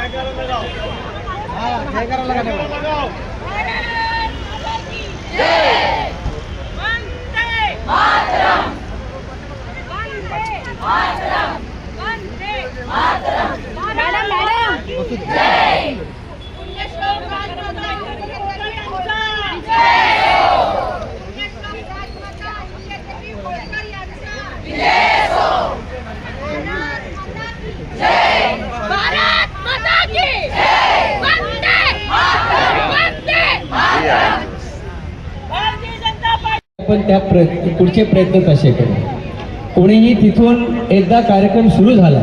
Matram! Matram! आपण त्या प्रयत्न पुढचे प्रयत्न कसे करू. कोणीही तिथून एकदा कार्यक्रम सुरू झाला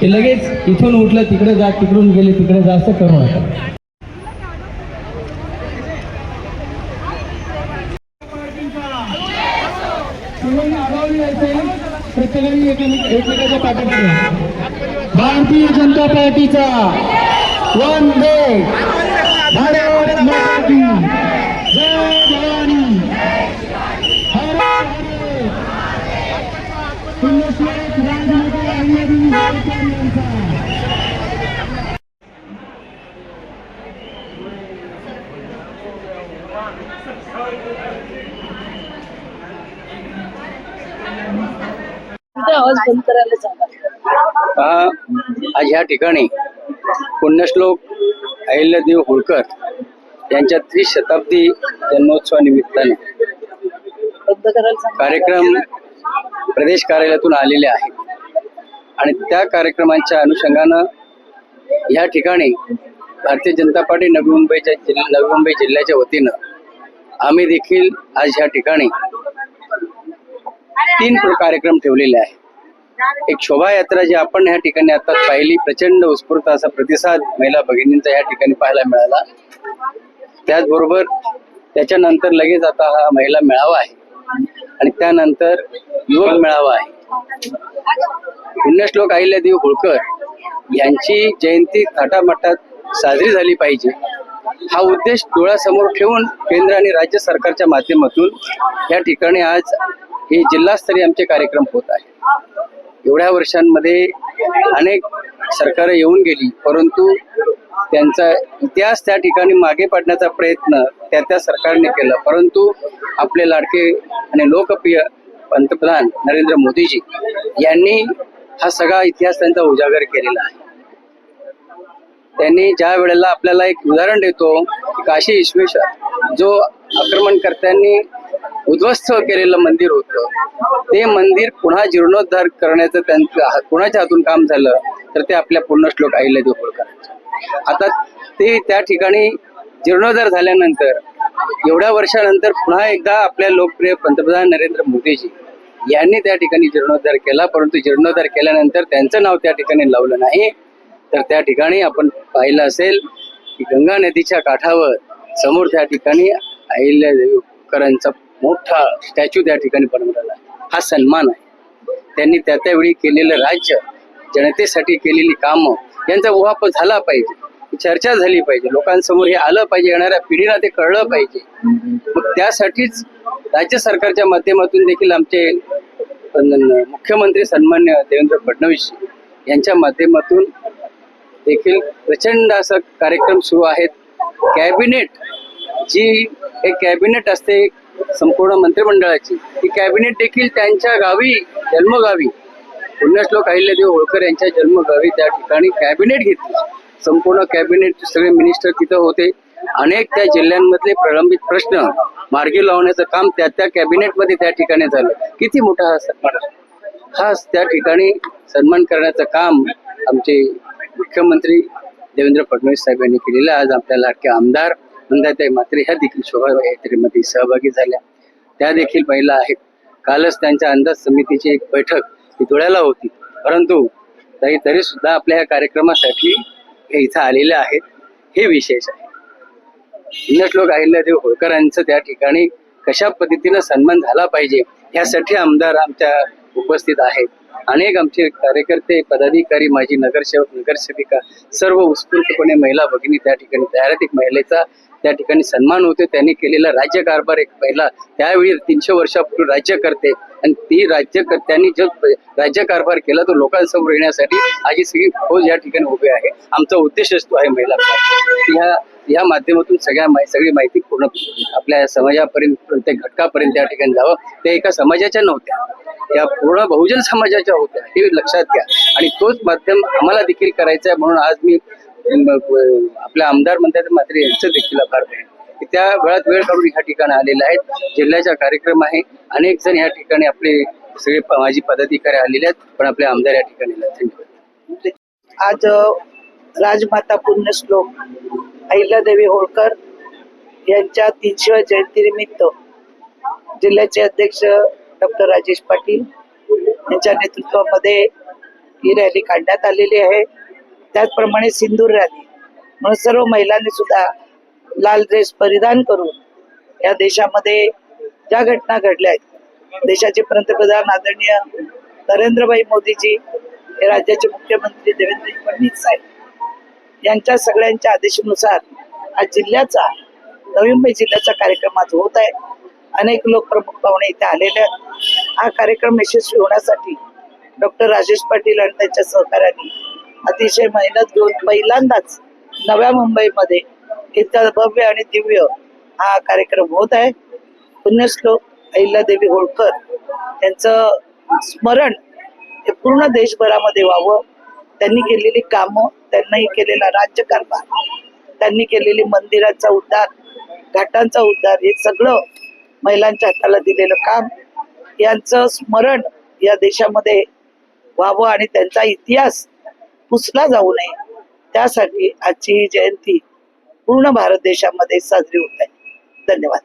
की लगेच इथून उठलं तिकडे जा तिकडून गेले तिकडे जा असं करू नका. एकमेकाच्या भारतीय जनता पार्टीचा वन डे माता की जय भवानी हर हर पुण्यश्लोक राजमाता अहिल्यादेवी होळकर यांचा आवाज बंद करायला सांगा पहा आज ह्या ठिकाणी पुण्यश्लोक अहिल्यादेव होळकर यांच्या त्रिशताब्दी जन्मोत्सवानिमित्ताने कार्यक्रम प्रदेश कार्यालयातून आलेले आहेत आणि त्या कार्यक्रमांच्या अनुषंगानं या ठिकाणी भारतीय जनता पार्टी नवी मुंबईच्या जिल्हा नवी मुंबई जिल्ह्याच्या वतीनं आम्ही देखील आज ह्या ठिकाणी तीन कार्यक्रम ठेवलेले आहेत. एक शोभायात्रा जी आपण ह्या ठिकाणी आता पाहिली प्रचंड उत्स्फूर्त असा प्रतिसाद महिला भगिनींचा या ठिकाणी पाहायला मिळाला. त्याचबरोबर त्याच्यानंतर लगेच आता हा महिला मेळावा आहे. आणि त्यानंतर युवक मेळावा आहे. पुण्यश्लोक अहिल्यादेवी होळकर यांची जयंती थाटामाटात साजरी झाली पाहिजे. हा उद्देश डोळ्यासमोर ठेवून केंद्र आणि राज्य सरकारच्या माध्यमातून या ठिकाणी आज हे जिल्हास्तरीय आमचे कार्यक्रम होत आहे. एवढ्या वर्षांमध्ये अनेक सरकार येऊन गेली परंतु त्यांचा इतिहास त्या ठिकाणी मागे पाडण्याचा प्रयत्न त्या त्या सरकारने केलं. परंतु आपले लाडके आणि लोकप्रिय पंतप्रधान नरेंद्र मोदीजी यांनी हा सगळा इतिहास त्यांचा उजागर केलेला आहे. त्यांनी ज्या वेळेला आपल्याला एक उदाहरण देतो काशी विश्वेश्वर जो आक्रमणकर्त्यांनी उद्ध्वस्त केलेलं मंदिर होतं ते मंदिर पुन्हा जीर्णोद्धार करण्याचं त्यांचं कुणाच्या कोणाच्या हातून काम झालं तर ते आपल्या पूर्ण श्लोक अहिल्यादेव देऊ आता ते त्या ठिकाणी जीर्णोद्धार झाल्यानंतर एवढ्या वर्षानंतर पुन्हा एकदा आपल्या लोकप्रिय पंतप्रधान नरेंद्र मोदीजी यांनी त्या ठिकाणी जीर्णोद्धार केला परंतु जीर्णोद्धार केल्यानंतर त्यांचं नाव त्या ठिकाणी लावलं नाही. तर त्या ठिकाणी आपण पाहिलं असेल की गंगा नदीच्या काठावर समोर त्या ठिकाणी अहिल्या देवकरांचा मोठा स्टॅच्यू त्या ठिकाणी बनवलेला हा सन्मान आहे. त्यांनी त्या त्यावेळी केलेलं राज्य जनतेसाठी केलेली कामं यांचा उहाप झाला पाहिजे. चर्चा झाली पाहिजे. लोकांसमोर हे आलं पाहिजे येणाऱ्या पिढीला ते कळलं पाहिजे. मग त्यासाठीच राज्य सरकारच्या माध्यमातून देखील आमचे मुख्यमंत्री सन्मान्य देवेंद्र फडणवीस यांच्या माध्यमातून देखील प्रचंड असं कार्यक्रम सुरू आहेत. कॅबिनेट जी एक कॅबिनेट असते संपूर्ण मंत्रिमंडळाची ती कॅबिनेट देखील त्यांच्या गावी जन्मगावी पुण्यश्लोक अहिल्यादेव होळकर यांच्या जन्मगावी त्या ठिकाणी कॅबिनेट घेतली. संपूर्ण कॅबिनेट सगळे मिनिस्टर तिथं होते. अनेक त्या जिल्ह्यांमधले प्रलंबित प्रश्न मार्गी लावण्याचं काम त्या त्या कॅबिनेटमध्ये त्या ठिकाणी झालं. किती मोठा हा सन्मान आहे. हा त्या ठिकाणी सन्मान करण्याचं काम आमचे मुख्यमंत्री देवेंद्र फडणवीस साहेब यांनी केलेलं आहे. आज आपल्या लाडके आमदार नंदाताई मात्रे ह्या देखील शोभा यात्रेमध्ये सहभागी झाल्या. त्या देखील महिला आहेत. कालच त्यांच्या अंदाज समितीची एक बैठक ही धुळ्याला होती. परंतु तरी तरी सुद्धा आपल्या ह्या कार्यक्रमासाठी इथं आलेले आहेत. हे विशेष आहे. श्लोक अहिल्यादेव होळकरांचं त्या ठिकाणी कशा पद्धतीनं सन्मान झाला पाहिजे यासाठी आमदार आमच्या उपस्थित आहेत. अनेक आमचे कार्यकर्ते पदाधिकारी माजी नगरसेवक नगरसेविका सर्व उत्स्फूर्तपणे महिला भगिनी त्या ठिकाणी तयार आहेत. एक महिलेचा त्या ठिकाणी सन्मान होते. त्यांनी केलेला राज्यकारभार एक पहिला. त्यावेळी तीनशे वर्षापूर्वी राज्य करते आणि ती राज्य त्यांनी जो राज्यकारभार केला तो लोकांसमोर येण्यासाठी आज ही सगळी फौज या ठिकाणी उभी आहे. आमचा उद्देशच तो आहे महिला या या माध्यमातून सगळ्या माहि- सगळी माहिती पूर्ण आपल्या समाजापर्यंत प्रत्येक घटकापर्यंत त्या ठिकाणी जावं. त्या एका समाजाच्या नव्हत्या. या पूर्ण बहुजन समाजाच्या होत्या. हे लक्षात घ्या. आणि तोच माध्यम आम्हाला देखील करायचा आहे म्हणून आज मी आपल्या आमदार म्हणतात मात्र यांचं देखील आभार की त्या वेळात वेळ काढून ह्या ठिकाणी आलेले आहेत. जिल्ह्याचा कार्यक्रम आहे. अनेक जण या ठिकाणी आपले सगळे माझी माजी पदाधिकारी आलेले आहेत. पण आपले आमदार या ठिकाणी धन्यवाद. आज राजमाता राजमाता पुण्यश्लोक अहिल्यादेवी होळकर यांच्या तीनशेव्या जयंतीनिमित्त जिल्ह्याचे अध्यक्ष डॉक्टर राजेश पाटील यांच्या नेतृत्वामध्ये ही रॅली काढण्यात आलेली आहे. त्याचप्रमाणे सिंदूर रॅली. म्हणून सर्व महिलांनी सुद्धा लाल ड्रेस परिधान करून या देशामध्ये ज्या घटना घडल्या आहेत देशाचे पंतप्रधान आदरणीय नरेंद्रभाई मोदीजी हे राज्याचे मुख्यमंत्री देवेंद्र फडणवीस साहेब यांच्या सगळ्यांच्या आदेशानुसार आज जिल्ह्याचा नवी मुंबई जिल्ह्याचा कार्यक्रम आज होत आहे. अनेक लोक प्रमुख पाहुणे इथे आलेले आहेत. हा कार्यक्रम यशस्वी होण्यासाठी डॉक्टर राजेश पाटील आणि त्यांच्या सहकार्याने अतिशय मेहनत घेऊन पहिल्यांदाच नव्या मुंबईमध्ये इतका भव्य आणि दिव्य हा कार्यक्रम होत आहे. पुण्यश्लोक अहिल्यादेवी होळकर यांचं स्मरण हे पूर्ण देशभरामध्ये व्हावं. त्यांनी केलेली कामं त्यांनी केलेला राज्यकारभार त्यांनी केलेली मंदिराचा उद्धार घाटांचा उद्धार हे सगळं महिलांच्या हाताला दिलेलं काम. यांचं स्मरण या देशामध्ये व्हावं आणि त्यांचा इतिहास पुसला जाऊ नये. त्यासाठी आजची ही जयंती पूर्ण भारत देशामध्ये साजरी होत आहे. धन्यवाद.